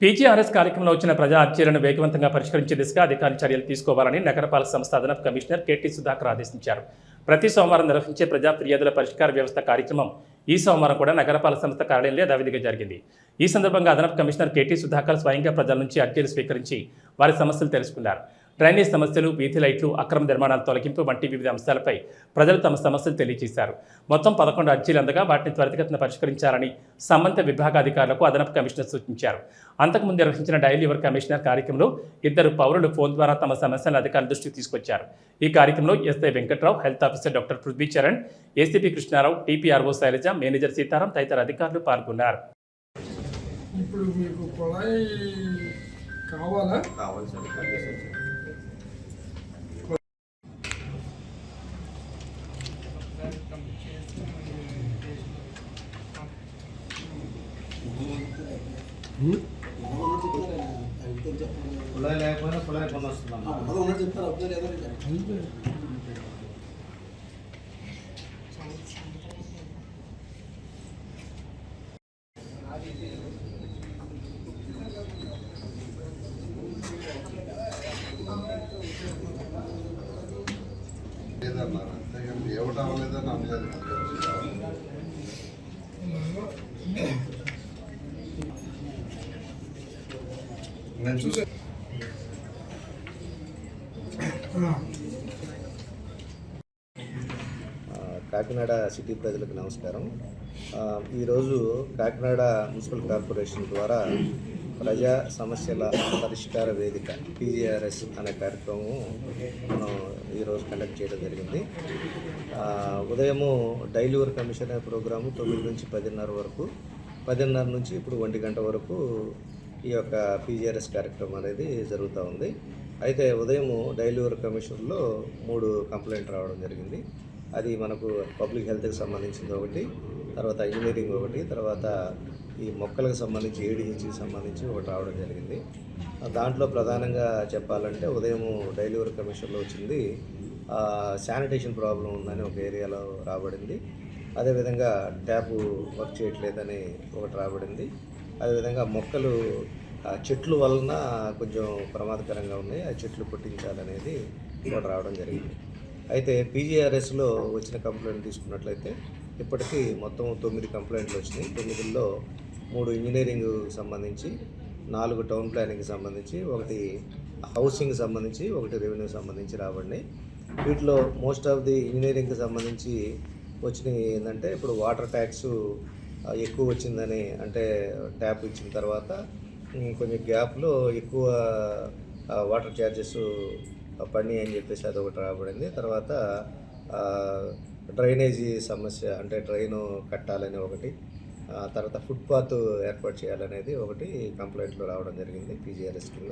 PGRS కార్యక్రమంలో వచ్చిన ప్రజా అర్జీలను వేగవంతంగా పరిష్కరించే దిశగా అధికారులు చర్యలు తీసుకోవాలని నగరపాలక సంస్థ అదనపు కమిషనర్ కేటీ సుధాకర్ ఆదేశించారు. ప్రతి సోమవారం నిర్వహించే ప్రజా ఫిర్యాదుల పరిష్కార వ్యవస్థ కార్యక్రమం ఈ సోమవారం కూడా నగరపాలక సంస్థ కార్యాలయంలో యథావిధిగా జరిగింది. ఈ సందర్భంగా అదనపు కమిషనర్ కేటీ సుధాకర్ స్వయంగా ప్రజల నుంచి అర్జీలు స్వీకరించి వారి సమస్యలు తెలుసుకున్నారు. డ్రైనేజ్ సమస్యలు వీధి లైట్లు అక్రమ నిర్మాణాల తొలగింపు వంటి వివిధ అంశాలపై ప్రజలు తమ సమస్యలు తెలియజేశారు. మొత్తం పదకొండు అర్జీలు అందగా వాటిని త్వరితగతిన పరిష్కరించాలని సంబంధిత విభాగాధికారులకు అదనపు కమిషనర్ సూచించారు. అంతకుముందు నిర్వహించిన డైలీ యువర్ కమిషనర్ కార్యక్రమంలో ఇద్దరు పౌరులు ఫోన్ ద్వారా తమ సమస్యలను అధికారుల దృష్టికి తీసుకొచ్చారు. ఈ కార్యక్రమంలో SI Venkatrao health officer doctor Prithvi Charan ACP Krishnarao TPRO Shailaja manager Sitaram తదితర అధికారులు పాల్గొన్నారు. ఇప్పుడు మీకు కుళాయి కావాలా? కావాలి సార్ కుళాయి లేకపోయినా కుళాయి పని వస్తుందమ్మా లేదన్నారు అంతేగాని ఏమిటి అవ్వలేదని అనలేదు నేను చూసా కాకినాడ సిటీ ప్రజలకు నమస్కారం. ఈరోజు కాకినాడ మున్సిపల్ కార్పొరేషన్ ద్వారా ప్రజా సమస్యల పరిష్కార వేదిక పీజీఆర్ఎస్ అనే కార్యక్రమం మనం ఈరోజు కండక్ట్ చేయడం జరిగింది. ఉదయము డైలీ వర్క్ కమిషన్ అనే ప్రోగ్రాము తొమ్మిది నుంచి పదిన్నర వరకు పదిన్నర నుంచి ఇప్పుడు ఒంటి గంట వరకు ఈ యొక్క పీజీఆర్ఎస్ కార్యక్రమం అనేది జరుగుతూ ఉంది. అయితే ఉదయం డైలీ వర్క్ కమిషన్లో మూడు కంప్లైంట్ రావడం జరిగింది. అది మనకు పబ్లిక్ హెల్త్కి సంబంధించింది ఒకటి తర్వాత ఇంజనీరింగ్ ఒకటి తర్వాత ఈ మొక్కలకు సంబంధించి ఏడిహెచ్కి సంబంధించి ఒకటి రావడం జరిగింది. దాంట్లో ప్రధానంగా చెప్పాలంటే ఉదయం డైలీ వర్క్ కమిషన్లో వచ్చింది శానిటేషన్ ప్రాబ్లం ఉందని ఒక ఏరియాలో రాబడింది. అదేవిధంగా ట్యాప్ వర్క్ చేయట్లేదని ఒకటి రాబడింది. అదేవిధంగా మొక్కలు ఆ చెట్లు వలన కొంచెం ప్రమాదకరంగా ఉన్నాయి. ఆ చెట్లు పుట్టించాలనేది ఒకటి రావడం జరిగింది. అయితే పీజీఆర్ఎస్లో వచ్చిన కంప్లైంట్ తీసుకున్నట్లయితే ఇప్పటికీ మొత్తం తొమ్మిది కంప్లైంట్లు వచ్చినాయి. తొమ్మిదిలో మూడు ఇంజనీరింగ్ సంబంధించి నాలుగు టౌన్ ప్లానింగ్కి సంబంధించి ఒకటి హౌసింగ్ సంబంధించి ఒకటి రెవెన్యూ సంబంధించి రాబడినాయి. వీటిలో మోస్ట్ ఆఫ్ ది ఇంజనీరింగ్కి సంబంధించి వచ్చినవి ఏంటంటే ఇప్పుడు వాటర్ ట్యాక్స్ ఎక్కువ వచ్చిందని అంటే ట్యాప్ ఇచ్చిన తర్వాత కొంచెం గ్యాప్లో ఎక్కువ వాటర్ ఛార్జెస్ పడినాయి అని చెప్పేసి అది ఒకటి రాబడింది. తర్వాత డ్రైనేజీ సమస్య అంటే డ్రైను కట్టాలని ఒకటి తర్వాత ఫుట్పాత్ ఏర్పాటు చేయాలనేది ఒకటి కంప్లైంట్లు రావడం జరిగింది పీజీఆర్ఎస్ కింద.